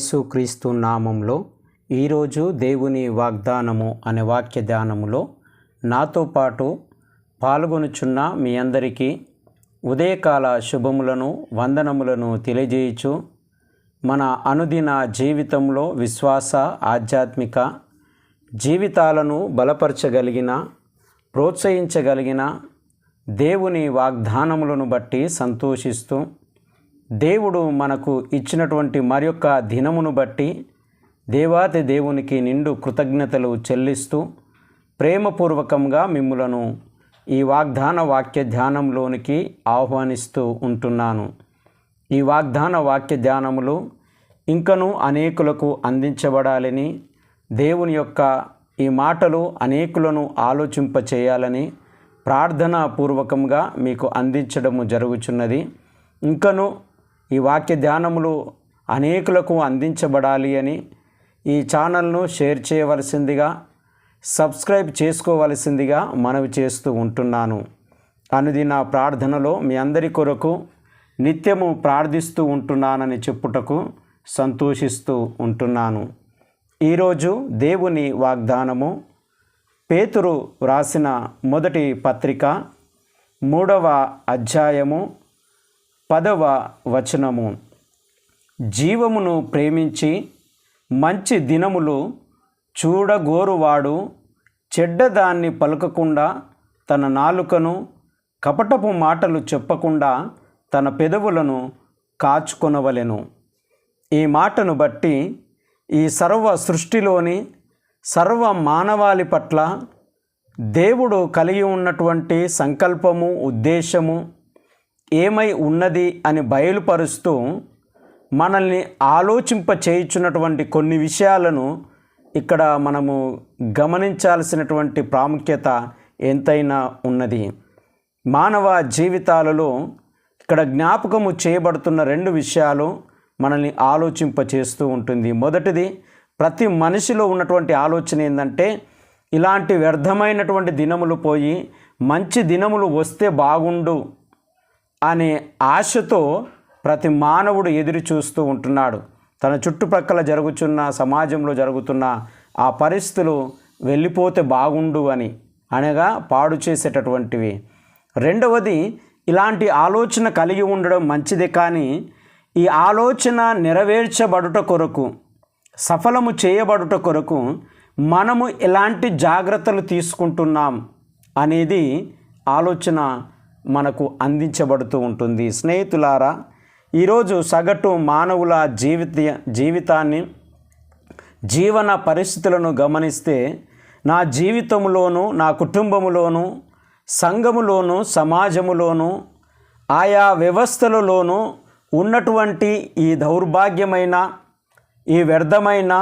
యేసుక్రీస్తు నామంలో ఈరోజు దేవుని వాగ్దానము అనే వాక్య ధ్యానములో నాతో పాటు పాల్గొనుచున్న మీ అందరికీ ఉదయకాల శుభములను వందనములను తెలియజేయచు మన అనుదిన జీవితంలో విశ్వాస ఆధ్యాత్మిక జీవితాలను బలపరచగలిగిన ప్రోత్సహించగలిగిన దేవుని వాగ్దానములను బట్టి సంతోషిస్తూ దేవుడు మనకు ఇచ్చినటువంటి మరొక దినమును బట్టి దేవాతి దేవునికి నిండు కృతజ్ఞతలు చెల్లిస్తూ ప్రేమపూర్వకంగా మిమ్ములను ఈ వాగ్దాన వాక్య ధ్యానంలోనికి ఆహ్వానిస్తూ ఉంటున్నాను. ఈ వాగ్దాన వాక్య ధ్యానములు ఇంకను అనేకులకు అందించబడాలని దేవుని యొక్క ఈ మాటలు అనేకులను ఆలోచింపచేయాలని ప్రార్థనా పూర్వకంగా మీకు అందించడము జరుగుచున్నది. ఇంకను ఈ వాక్య ధ్యానములు అనేకులకు అందించబడాలి అని ఈ ఛానల్ను షేర్ చేయవలసిందిగా సబ్స్క్రైబ్ చేసుకోవలసిందిగా మనవి చేస్తూ ఉంటున్నాను. అనుదిన ప్రార్థనలో మీ అందరి కొరకు నిత్యము ప్రార్థిస్తూ ఉంటున్నానని చెప్పుటకు సంతోషిస్తూ ఉంటున్నాను. ఈరోజు దేవుని వాగ్దానము పేతురు వ్రాసిన మొదటి పత్రిక మూడవ అధ్యాయము పదవ వచనము. జీవమును ప్రేమించి మంచి దినములు చూడగోరువాడు చెడ్డదాన్ని పలకకుండా తన నాలుకను కపటపు మాటలు చెప్పకుండా తన పెదవులను కాచుకొనవలెను. ఈ మాటను బట్టి ఈ సర్వ సృష్టిలోని సర్వ మానవాళి పట్ల దేవుడు కలిగి ఉన్నటువంటి సంకల్పము ఉద్దేశము ఏమై ఉన్నది అని బయలుపరుస్తూ మనల్ని ఆలోచింప చేయించున్నటువంటి కొన్ని విషయాలను ఇక్కడ మనము గమనించాల్సినటువంటి ప్రాముఖ్యత ఎంతైనా ఉన్నది. మానవ జీవితాలలో ఇక్కడ జ్ఞాపకము చేయబడుతున్న రెండు విషయాలు మనల్ని ఆలోచింప చేస్తూ ఉంటుంది. మొదటిది ప్రతి మనిషిలో ఉన్నటువంటి ఆలోచన ఏంటంటే ఇలాంటి వ్యర్థమైనటువంటి దినములు పోయి మంచి దినములు వస్తే బాగుండు అనే ఆశతో ప్రతి మానవుడు ఎదురు చూస్తూ ఉంటున్నాడు. తన చుట్టుప్రక్కల జరుగుతున్న సమాజంలో జరుగుతున్న ఆ పరిస్థితులు వెళ్ళిపోతే బాగుండు అని అనగా పాడు చేసేటటువంటివి. రెండవది ఇలాంటి ఆలోచన కలిగి ఉండడం మంచిదే కానీ ఈ ఆలోచన నెరవేర్చబడుట కొరకు సఫలము చేయబడుట కొరకు మనము ఎలాంటి జాగ్రత్తలు తీసుకుంటున్నాం అనేది ఆలోచన మనకు అందించబడుతూ ఉంటుంది. స్నేహితులారా ఈరోజు సగటు మానవుల జీవిత జీవితాన్ని జీవన పరిస్థితులను గమనిస్తే నా జీవితంలోను నా కుటుంబములోను సంఘములోను సమాజములోను ఆయా వ్యవస్థలలోనూ ఉన్నటువంటి ఈ దౌర్భాగ్యమైన ఈ వ్యర్థమైన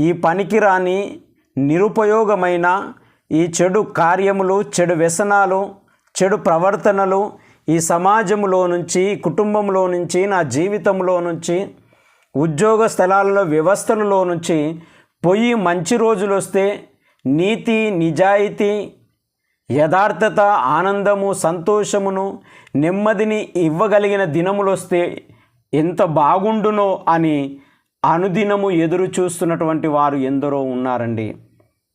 ఈ పనికిరాని నిరుపయోగమైన ఈ చెడు కార్యములు చెడు వ్యసనాలు చెడు ప్రవర్తనలు ఈ సమాజంలో నుంచి కుటుంబంలో నుంచి నా జీవితంలో నుంచి ఉద్యోగ స్థలాలలో వ్యవస్థలలో నుంచి పొయ్యి మంచి రోజులు వస్తే నీతి నిజాయితీ యథార్థత ఆనందము సంతోషమును నెమ్మదిని ఇవ్వగలిగిన దినములు వస్తే ఎంత బాగుండునో అని అనుదినము ఎదురు చూస్తున్నటువంటి వారు ఎందరో ఉన్నారండి.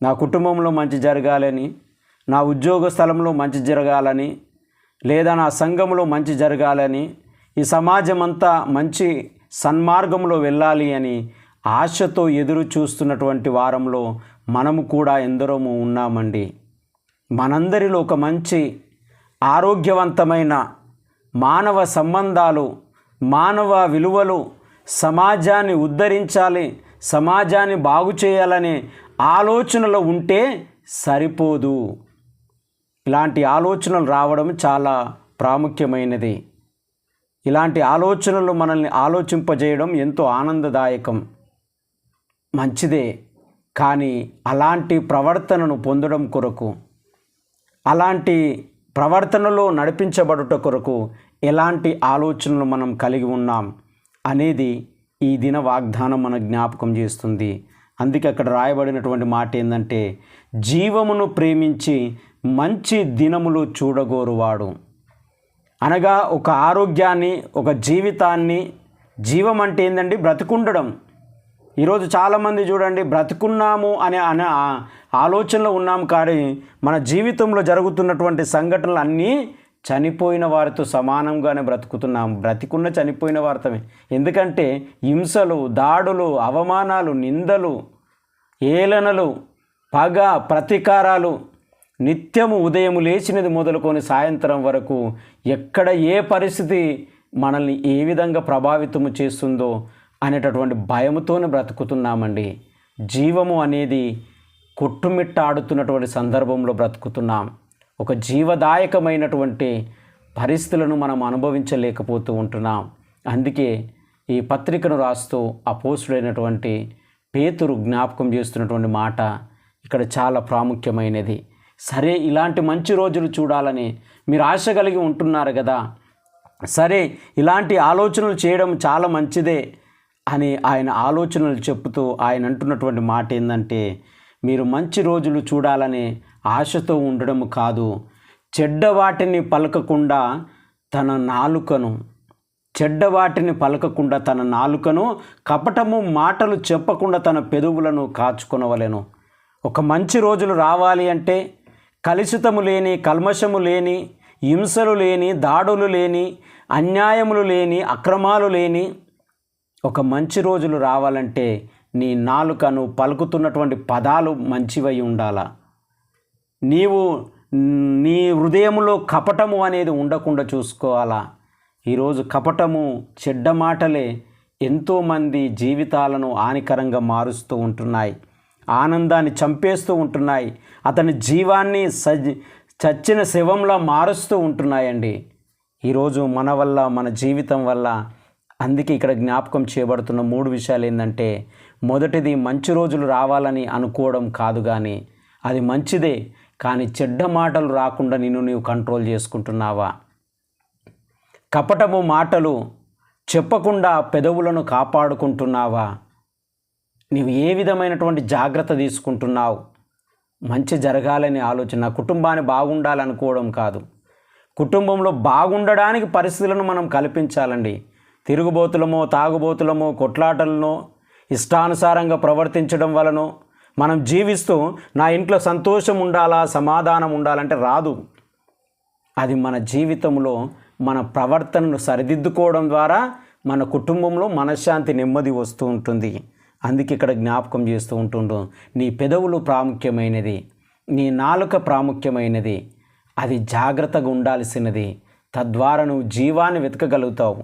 నా కుటుంబంలో మంచి జరగాలని నా ఉద్యోగ స్థలంలో మంచి జరగాలని లేదా నా సంఘంలో మంచి జరగాలని ఈ సమాజం అంతా మంచి సన్మార్గంలో వెళ్ళాలి అని ఆశతో ఎదురు చూస్తున్నటువంటి వారంలో మనము కూడా ఎందరము ఉన్నామండి. మనందరిలో ఒక మంచి ఆరోగ్యవంతమైన మానవ సంబంధాలు మానవ విలువలు సమాజాన్ని ఉద్ధరించాలి సమాజాన్ని బాగు చేయాలనే ఆలోచనలో ఉంటే సరిపోదు. ఇలాంటి ఆలోచనలు రావడం చాలా ప్రాముఖ్యమైనది. ఇలాంటి ఆలోచనలు మనల్ని ఆలోచింపజేయడం ఎంతో ఆనందదాయకం. మంచిదే. కానీ అలాంటి ప్రవర్తనను పొందడం కొరకు అలాంటి ప్రవర్తనలో నడిపించబడుట కొరకు ఎలాంటి ఆలోచనలు మనం కలిగి ఉన్నాం అనేది ఈ దిన వాగ్దానం మన జ్ఞాపకం చేస్తుంది. అందుకే అక్కడ రాయబడినటువంటి మాట ఏంటంటే జీవమును ప్రేమించి మంచి దినములు చూడగోరువాడు. అనగా ఒక ఆరోగ్యాన్ని ఒక జీవితాన్ని జీవం అంటే ఏంటండి బ్రతికుండడం. ఈరోజు చాలామంది చూడండి బ్రతుకున్నాము అనే అనే ఆలోచనలో ఉన్నాం కానీ మన జీవితంలో జరుగుతున్నటువంటి సంఘటనలు అన్నీ చనిపోయిన వారితో సమానంగానే బ్రతుకుతున్నాం బ్రతికున్న చనిపోయిన వారితమే ఎందుకంటే హింసలు దాడులు అవమానాలు నిందలు ఏలనలు పగ ప్రతీకారాలు నిత్యము ఉదయం లేచినది మొదలుకొని సాయంత్రం వరకు ఎక్కడ ఏ పరిస్థితి మనల్ని ఏ విధంగా ప్రభావితము చేస్తుందో అనేటటువంటి భయముతోనే బ్రతుకుతున్నామండి. జీవము అనేది కొట్టుమిట్టాడుతున్నటువంటి సందర్భంలో బ్రతుకుతున్నాం. ఒక జీవదాయకమైనటువంటి పరిస్థితులను మనం అనుభవించలేకపోతూ ఉంటున్నాం. అందుకే ఈ పత్రికను రాస్తూ అపోసుడైనటువంటి పేతురు జ్ఞాపకం చేస్తున్నటువంటి మాట ఇక్కడ చాలా ప్రాముఖ్యమైనది. సరే ఇలాంటి మంచి రోజులు చూడాలని మీరు ఆశ కలిగి ఉంటున్నారు కదా. సరే ఇలాంటి ఆలోచనలు చేయడం చాలా మంచిదే అని ఆయన ఆలోచనలు చెప్తూ ఆయన అంటున్నటువంటి మాట ఏంటంటే మీరు మంచి రోజులు చూడాలని ఆశతో ఉండడం కాదు చెడ్డ వాటిని పలకకుండా తన నాలుకను చెడ్డ వాటిని పలకకుండా తన నాలుకను కపటము మాటలు చెప్పకుండా తన పెదవులను కాచుకొనవలెను. ఒక మంచి రోజులు రావాలి అంటే కలుషితము లేని కల్మషము లేని హింసలు లేని దాడులు లేని అన్యాయములు లేని అక్రమాలు లేని ఒక మంచి రోజులు రావాలంటే నీ నాలుకను పలుకుతున్నటువంటి పదాలు మంచివై ఉండాలా? నీవు నీ హృదయంలో కపటము అనేది ఉండకుండా చూసుకోవాలా? ఈరోజు కపటము చెడ్డ మాటలే ఎంతోమంది జీవితాలను హానికరంగా మారుస్తూ ఉంటున్నాయి. ఆనందాన్ని చంపేస్తూ ఉంటున్నాయి. అతని జీవాన్ని సజ్ చచ్చిన శవంలా మారుస్తూ ఉంటున్నాయండి. ఈరోజు మన వల్ల మన జీవితం వల్ల అందుకే ఇక్కడ జ్ఞాపకం చేయబడుతున్న మూడు విషయాలు ఏంటంటే మొదటిది మంచి రోజులు రావాలని అనుకోవడం కాదు కానీ అది మంచిదే కానీ చెడ్డ మాటలు రాకుండా నిన్ను నీవు కంట్రోల్ చేసుకుంటున్నావా? కపటము మాటలు చెప్పకుండా పెదవులను కాపాడుకుంటున్నావా? నీవు ఏ విధమైనటువంటి జాగ్రత్త తీసుకుంటున్నావు? మంచి జరగాలనే ఆలోచన. కుటుంబాన్ని బాగుండాలనుకోవడం కాదు. కుటుంబంలో బాగుండడానికి పరిస్థితులను మనం కల్పించాలండి. తిరుగుబోతులమో తాగుబోతులమో కొట్లాటలనో ఇష్టానుసారంగా ప్రవర్తించడం వలనో మనం జీవిస్తూ నా ఇంట్లో సంతోషం ఉండాలా సమాధానం ఉండాలంటే రాదు. అది మన జీవితంలో మన ప్రవర్తనను సరిదిద్దుకోవడం ద్వారా మన కుటుంబంలో మనశ్శాంతి నెమ్మది వస్తూ ఉంటుంది. అందుకే ఇక్కడ జ్ఞాపకం చేస్తూ ఉంటుండు నీ పెదవులు ప్రాముఖ్యమైనది నీ నాలుక ప్రాముఖ్యమైనది అది జాగ్రత్తగా ఉండాల్సినది. తద్వారా నువ్వు జీవాన్ని వెతకగలుగుతావు.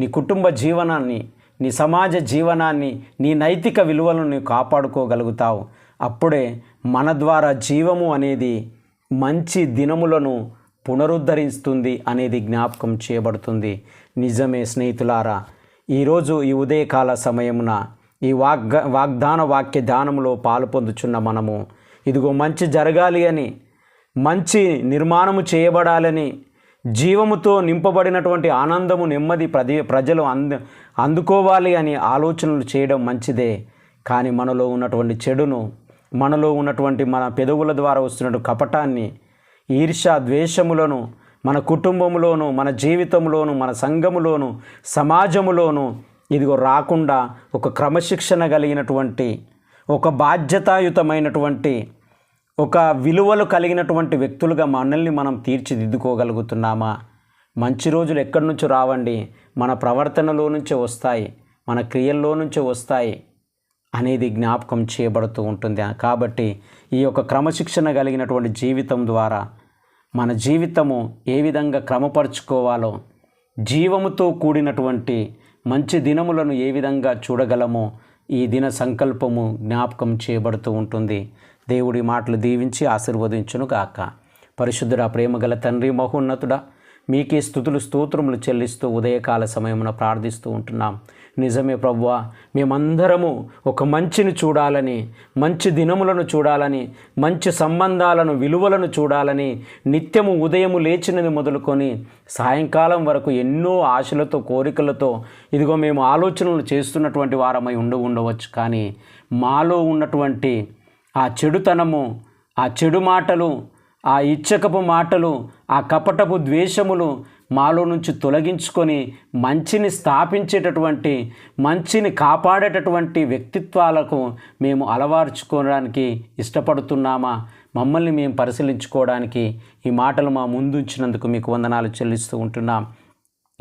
నీ కుటుంబ జీవనాన్ని నీ సమాజ జీవనాన్ని నీ నైతిక విలువలను నీవు కాపాడుకోగలుగుతావు. అప్పుడే మన ద్వారా జీవము అనేది మంచి దినములను పునరుద్ధరిస్తుంది అనేది జ్ఞాపకం చేయబడుతుంది. నిజమే స్నేహితులారా ఈరోజు ఈ ఉదయకాల సమయమున ఈ వాగ్ద వాగ్దాన వాక్య ధ్యానంలో పాలు పొందుచున్న మనము ఇదిగో మంచి జరగాలి అని మంచి నిర్మాణము చేయబడాలని జీవముతో నింపబడినటువంటి ఆనందము నెమ్మది ప్రది ప్రజలు అంద అందుకోవాలి అని ఆలోచనలు చేయడం మంచిదే. కానీ మనలో ఉన్నటువంటి చెడును మనలో ఉన్నటువంటి మన పెదవుల ద్వారా వస్తున్నటువంటి కపటాన్ని ఈర్ష ద్వేషములను మన కుటుంబంలోను మన జీవితంలోను మన సంఘములోను సమాజములోను ఇదిగో రాకుండా ఒక క్రమశిక్షణ కలిగినటువంటి ఒక బాధ్యతాయుతమైనటువంటి ఒక విలువలు కలిగినటువంటి వ్యక్తులుగా మనల్ని మనం తీర్చిదిద్దుకోగలుగుతున్నామా? మంచి రోజులు ఎక్కడి నుంచి రావండి? మన ప్రవర్తనలో నుంచే వస్తాయి మన క్రియల్లో నుంచే వస్తాయి అనేది జ్ఞాపకం చేయబడుతూ ఉంటుంది. కాబట్టి ఈ యొక్క క్రమశిక్షణ కలిగినటువంటి జీవితం ద్వారా మన జీవితము ఏ విధంగా క్రమపరుచుకోవాలో జీవముతో కూడినటువంటి మంచి దినములను ఏ విధంగా చూడగలమో ఈ దిన సంకల్పము జ్ఞాపకం చేయబడుతూ ఉంటుంది. దేవుడి మాటలు దీవించి ఆశీర్వదించును గాక పరిశుద్ధుడ ప్రేమగల తండ్రి మహోన్నతుడా మీకే స్థుతులు స్తోత్రములు చెల్లిస్తూ ఉదయకాల సమయమున ప్రార్థిస్తూ ఉంటున్నాం. నిజమే ప్రభువా మేమందరము ఒక మంచిని చూడాలని మంచి దినములను చూడాలని మంచి సంబంధాలను విలువలను చూడాలని నిత్యము ఉదయము లేచినది మొదలుకొని సాయంకాలం వరకు ఎన్నో ఆశలతో కోరికలతో ఇదిగో మేము ఆలోచనలు చేస్తున్నటువంటి వారమై ఉండి ఉండవచ్చు. కానీ మాలో ఉన్నటువంటి ఆ చెడుతనము ఆ చెడు మాటలు ఆ ఇచ్చకపు మాటలు ఆ కపటపు ద్వేషములు మాలో నుంచి తొలగించుకొని మంచిని స్థాపించేటటువంటి మంచిని కాపాడేటటువంటి వ్యక్తిత్వాలకు మేము అలవార్చుకోవడానికి ఇష్టపడుతున్నామా? మమ్మల్ని మేము పరిశీలించుకోవడానికి ఈ మాటలు మా ముందుంచినందుకు మీకు వందనాలు చెల్లిస్తూ ఉంటున్నాం.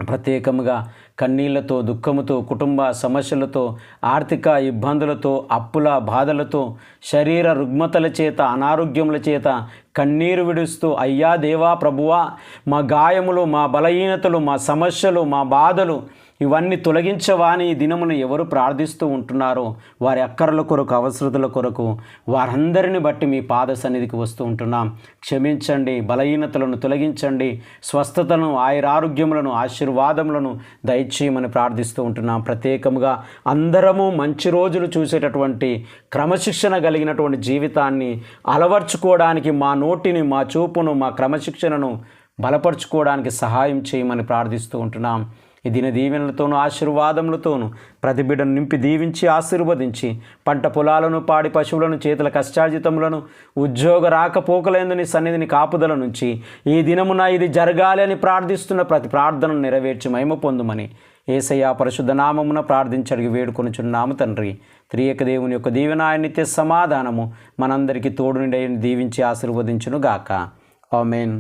ప్రత్యేకముగా కన్నీళ్ళతో దుఃఖముతో కుటుంబ సమస్యలతో ఆర్థిక ఇబ్బందులతో అప్పుల బాధలతో శరీర రుగ్మతల చేత అనారోగ్యముల చేత కన్నీరు విడుస్తూ అయ్యా దేవా ప్రభువా మా గాయములు మా బలహీనతలు మా సమస్యలు మా బాధలు ఇవన్నీ తొలగించవాని దినమును ఎవరు ప్రార్థిస్తూ ఉంటున్నారో వారి అక్కరల కొరకు అవసరతల కొరకు వారందరిని బట్టి మీ పాద సన్నిధికి వస్తూ ఉంటున్నాం. క్షమించండి బలహీనతలను తొలగించండి స్వస్థతను ఆయురారోగ్యములను ఆశీర్వాదములను దయచేయమని ప్రార్థిస్తూ ఉంటున్నాం. ప్రత్యేకముగా అందరము మంచి రోజులు చూసేటటువంటి క్రమశిక్షణ కలిగినటువంటి జీవితాన్ని అలవర్చుకోవడానికి మా నోటిని మా చూపును మా క్రమశిక్షణను బలపరుచుకోవడానికి సహాయం చేయమని ప్రార్థిస్తూ ఉంటున్నాం. ఈ దిన దీవెనలతోనూ ఆశీర్వాదములతోనూ ప్రతి బిడ్డను నింపి దీవించి ఆశీర్వదించి పంట పొలాలను పాడి పశువులను చేతుల కష్టార్జితములను ఉద్యోగ రాకపోకలందు నీ సన్నిధిని కాపుదల నుంచి ఈ దినమున ఇది జరగాలి అని ప్రార్థిస్తున్న ప్రతి ప్రార్థనను నెరవేర్చి మహిమ పొందుమని ఏసయ్య పరిశుద్ధ నామమున ప్రార్థించడికి వేడుకొనుచున్నాము తండ్రి. త్రియక దేవుని యొక్క దీవెన నిత్య సమాధానము మనందరికీ తోడు నిండి దీవించి ఆశీర్వదించును గాక ఆమెన్.